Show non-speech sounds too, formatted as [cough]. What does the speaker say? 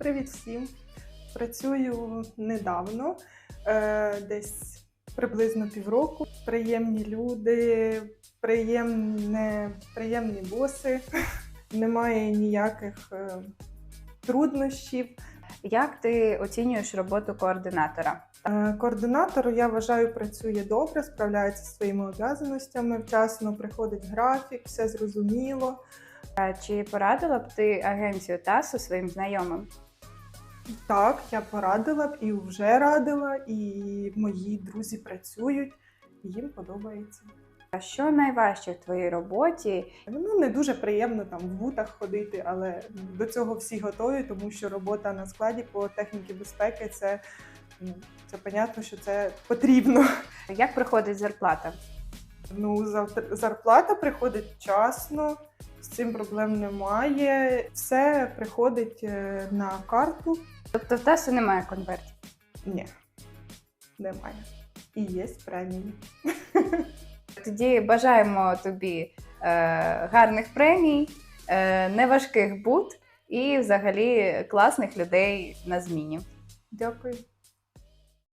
Привіт всім! Працюю недавно, е, десь приблизно півроку. Приємні люди, приємне, приємні боси. [laughs] Немає ніяких е, труднощів. Як ти оцінюєш роботу координатора? Е, Координатор, я вважаю, працює добре, справляється зі своїми обов'язаностями, вчасно приходить графік, все зрозуміло. Чи порадила б ти агенцію ТАСу своїм знайомим? Так, я порадила б і вже радила, і мої друзі працюють, і їм подобається. А що найважче в твоїй роботі? Ну, не дуже приємно там в бутах ходити, але до цього всі готові, тому що робота на складі по техніці безпеки це, ну, це понятно, що це потрібно. Як приходить зарплата? Ну, зарплата приходить вчасно, з цим проблем немає. Все приходить е, на карту. Тобто в ТАСу немає конвертів. Ні, немає. І є премії. [laughs] Тоді бажаємо тобі е, гарних премій, е, неважких бут і взагалі класних людей на зміні. Дякую.